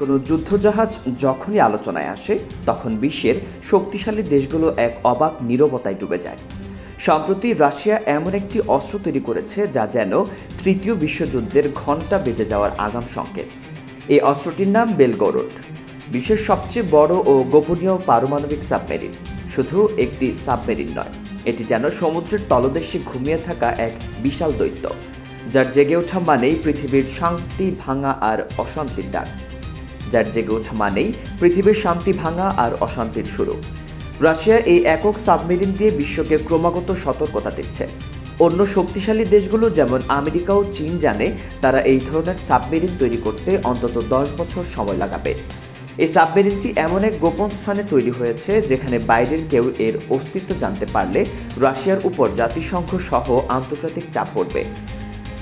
কোনো যুদ্ধজাহাজ যখনই আলোচনায় আসে, তখন বিশ্বের শক্তিশালী দেশগুলো এক অবাক নীরবতায় ডুবে যায়। সম্প্রতি রাশিয়া এমন একটি অস্ত্র তৈরি করেছে যা যেন তৃতীয় বিশ্বযুদ্ধের ঘণ্টা বেজে যাওয়ার আগাম সংকেত। এই অস্ত্রটির নাম বেলগরোড। বিশ্বের সবচেয়ে বড় ও গোপনীয় পারমাণবিক সাবমেরিন। শুধু একটি সাবমেরিন নয়, এটি যেন সমুদ্রের তলদেশে ঘুমিয়ে থাকা এক বিশাল দৈত্য, যার জেগে ওঠা মানেই পৃথিবীর শান্তি, ভাঙা আর অশান্তির ডাক। যার জেগে ওঠা মানেই পৃথিবীর শান্তি ভাঙা আর অশান্তির শুরু। রাশিয়া এই একক সাবমেরিন দিয়ে বিশ্বকে ক্রমাগত সতর্কতা দিচ্ছে। অন্য শক্তিশালী দেশগুলো যেমন আমেরিকা ও চীন জানে তারা এই ধরনের সাবমেরিন তৈরি করতে অন্তত দশ বছর সময় লাগাবে। এই সাবমেরিনটি এমন এক গোপন স্থানে তৈরি হয়েছে যেখানে বাইরের কেউ এর অস্তিত্ব জানতে পারলে রাশিয়ার উপর জাতিসংঘ সহ আন্তর্জাতিক চাপ পড়বে।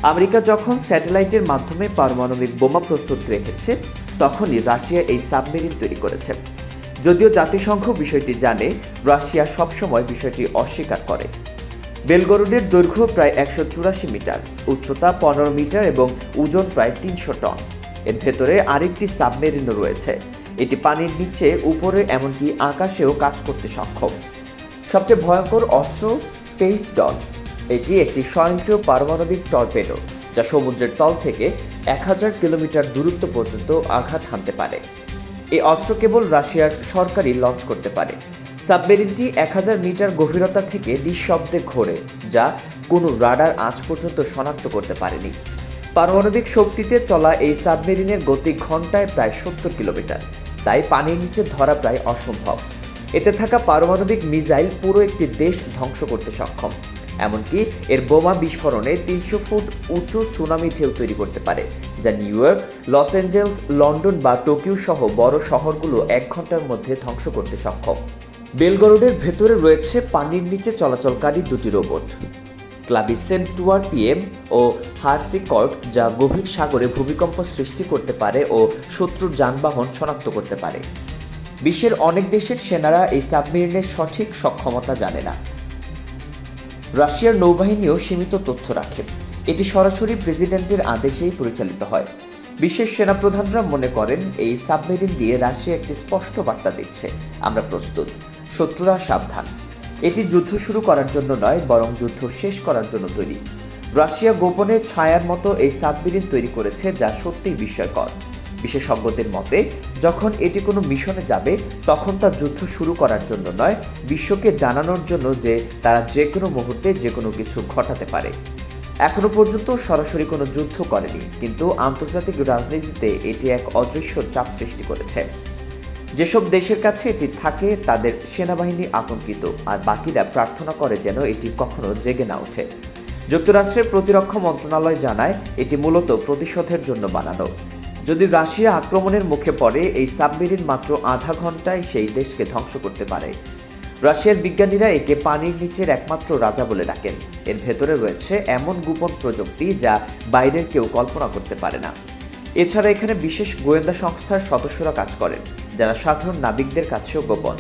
আমেরিকা যখন স্যাটেলাইটের মাধ্যমে পারমাণবিক বোমা প্রস্তুত রেখেছে, তখনই রাশিয়া এই সাবমেরিন তৈরি করেছে। যদিও জাতিসংঘ বিষয়টি জানে, রাশিয়া সবসময় বিষয়টি অস্বীকার করে। বেলগরুডের দৈর্ঘ্য প্রায় একশো চুরাশি মিটার, উচ্চতা পনেরো মিটার এবং ওজন প্রায় তিনশো টন। এর ভেতরে আরেকটি সাবমেরিনও রয়েছে। এটি পানির নিচে, উপরে এমনকি আকাশেও কাজ করতে সক্ষম। সবচেয়ে ভয়ঙ্কর অস্ত্র পেইসডন এটি একটি স্বয়ংক্রিয় পারমাণবিক টর্পেডো, যা সমুদ্রের তল থেকে এক হাজার কিলোমিটার দূরত্ব পর্যন্ত আঘাত হানতে পারে। এই অস্ত্র কেবল রাশিয়ার সরকারই লঞ্চ করতে পারে। সাবমেরিনটি এক হাজার মিটার গভীরতা থেকে নিঃশব্দে ঘোরে, যা কোনো রাডার আজ পর্যন্ত শনাক্ত করতে পারেনি। পারমাণবিক শক্তিতে চলা এই সাবমেরিনের গতি ঘন্টায় প্রায় সত্তর কিলোমিটার, তাই পানির নিচে ধরা প্রায় অসম্ভব। এতে থাকা পারমাণবিক মিসাইল পুরো একটি দেশ ধ্বংস করতে সক্ষম। এমনকি এর বোমা বিস্ফোরণে তিনশো ফুট উঁচু সুনামি ঢেউ তৈরি করতে পারে, যা New York, Los Angeles, London বা টোকিও সহ বড় শহরগুলো এক ঘণ্টার মধ্যে ধ্বংস করতে সক্ষম। বেলগরোডের ভেতরে রয়েছে পানির নিচে চলাচলকারী দুটি রোবট। ক্লাবিসেন্টুয়ার পিএম ও হার্সিকর্ট যা গভীর সাগরে ভূমিকম্প সৃষ্টি করতে পারে ও শত্রুর যানবাহন শনাক্ত করতে পারে। বিশ্বের অনেক দেশের সেনারা এই সাবমেরিনের সঠিক সক্ষমতা জানে না। রাশিয়ার নৌবাহিনীও সীমিত তথ্য রাখে। এটি সরাসরি প্রেসিডেন্টের আদেশেই পরিচালিত হয়। বিশ্বের সেনাপ্রধানরা মনে করেন, এই সাবমেরিন দিয়ে রাশিয়া একটি স্পষ্ট বার্তা দিচ্ছে। আমরা প্রস্তুত। শত্রুরা সাবধান। এটি যুদ্ধ শুরু করার জন্য নয়, বরং যুদ্ধ শেষ করার জন্য তৈরি। রাশিয়া গোপনে ছায়ার মতো এই সাবমেরিন তৈরি করেছে, যা সত্যিই বিস্ময়কর। বিশেষজ্ঞদের মতে যখন এটি কোনো মিশনে যাবে, তখন তা যুদ্ধ শুরু করার জন্য নয়, বিশ্বকে জানানোর জন্য যে তারা যে কোনো মুহূর্তে যে কোনো কিছু ঘটাতে পারে। এখনও পর্যন্ত সরাসরি কোনো যুদ্ধ করেনি, কিন্তু আন্তর্জাতিক রাজনীতিতে এটি এক অদৃশ্য চাপ সৃষ্টি করেছে। যেসব দেশের কাছে এটি থাকে, তাদের সেনাবাহিনী আতঙ্কিত, আর বাকিরা প্রার্থনা করে যেন এটি কখনো জেগে না ওঠে। যুক্তরাষ্ট্রের প্রতিরক্ষা মন্ত্রণালয় জানায়, এটি মূলত প্রতিশোধের জন্য বানানো। যদি রাশিয়া আক্রমণের মুখে পড়ে, এই সাবমেরিন মাত্র আধা ঘন্টায় সেই দেশকে ধ্বংস করতে পারে। রাশিয়ার বিজ্ঞানীরা একে পানির নিচের একমাত্র রাজা বলে ডাকেন। এর ভেতরে রয়েছে এমন গোপন প্রযুক্তি যা বাইরের কেউ কল্পনা করতে পারে না। এছাড়া এখানে বিশেষ গোয়েন্দা সংস্থার সদস্যরা কাজ করেন, যারা সাধারণ নাবিকদের কাছেও গোপন।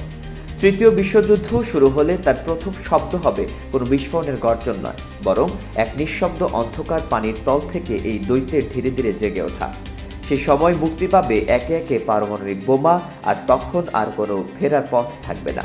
তৃতীয় বিশ্বযুদ্ধ শুরু হলে তার প্রথম শব্দ হবে কোনো বিস্ফোরণের গর্জন নয়, বরং এক নিঃশব্দ অন্ধকার পানির তল থেকে এই দৈত্যের ধীরে ধীরে জেগে ওঠা। সেই সময় মুক্তি পাবে একে একে পারমাণবিক বোমা, আর তখন আর কোনো ফেরার পথ থাকবে না।